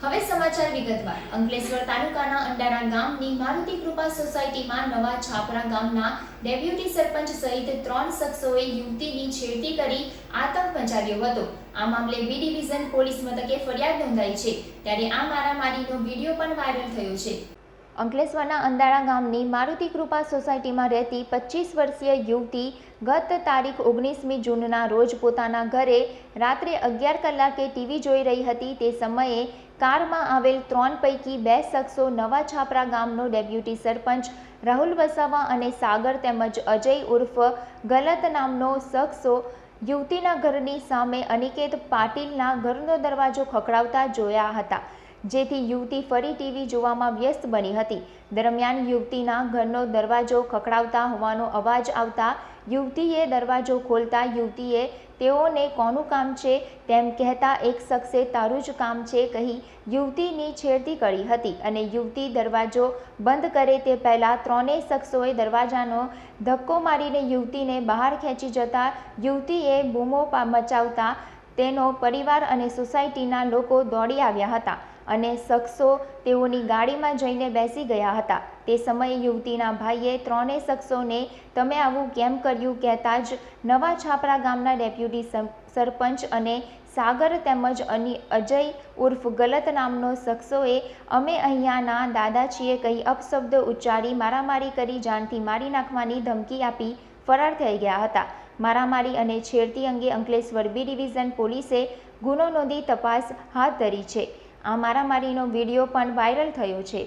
હવે સમાચાર વિગતવાર. અંકલેશ્વર તાલુકાના અંડારા ગામની મારુતિ કૃપા સોસાયટીમાં નવા છાપરા ગામના ડેપ્યુટી સરપંચ સહિત ત્રણ શખ્સોએ યુવતીની છેડતી કરી આતંક મચાવ્યો હતો. આ મામલે બી ડિવિઝન પોલીસ મથકે ફરિયાદ નોંધાઈ છે. ત્યારે આ મારામારીનો વીડિયો પણ વાયરલ થયો છે. અંકલેશ્વરના અંદાણા ગામની મારુતિ કૃપા સોસાયટીમાં રહેતી પચીસ વર્ષીય યુવતી ગત તારીખ ઓગણીસમી જૂનના રોજ પોતાના ઘરે રાત્રે અગિયાર કલાકે ટીવી જોઈ રહી હતી. તે સમયે કારમાં આવેલ ત્રણ પૈકી બે શખ્સો નવા છાપરા ગામનો ડેપ્યુટી સરપંચ રાહુલ વસાવા અને સાગર તેમજ અજય ઉર્ફ ગલત નામનો શખ્સો યુવતીના ઘરની સામે અનિકેત પાટીલના ઘરનો દરવાજો ખખડાવતા જોયા હતા. જેથી યુવતી ફરી ટીવી જોવામાં વ્યસ્ત બની હતી. દરમિયાન યુવતીના ઘરનો દરવાજો ખખડાવતા હોવાનો અવાજ આવતા યુવતીએ દરવાજો ખોલતા યુવતીએ તેઓને કોનું કામ છે તેમ કહેતા એક શખ્સે તારું જ કામ છે કહી યુવતીની છેડતી કરી હતી અને યુવતી દરવાજો બંધ કરે તે પહેલાં ત્રણેય શખ્સોએ દરવાજાનો ધક્કો મારીને યુવતીને બહાર ખેંચી જતા યુવતીએ બૂમો મચાવતા તેનો પરિવાર અને સોસાયટીના લોકો દોડી આવ્યા હતા. અને શખ્સો તેઓની ગાડીમાં જઈને બેસી ગયા હતા. તે સમયે યુવતીના ભાઈએ ત્રણેય શખ્સોને, તમે આવું કેમ કર્યું? કહેતા જ નવા છાપરા ગામના ડેપ્યુટી સરપંચ અને સાગર તેમજ અની, અજય ઉર્ફ ગલત નામનો શખ્સોએ, અમે અહીંયાના દાદા છીએ કહી અપશબ્દ ઉચ્ચારી મારામારી કરી જાનથી મારી નાખવાની ધમકી આપી ફરાર થઈ ગયા હતા. મારામારી અને છેડતી અંગે અંકલેશ્વર બી ડિવિઝન પોલીસે ગુનો નોંધી તપાસ હાથ ધરી છે. આ મારામારીનો વીડિયો પણ વાયરલ થયો છે.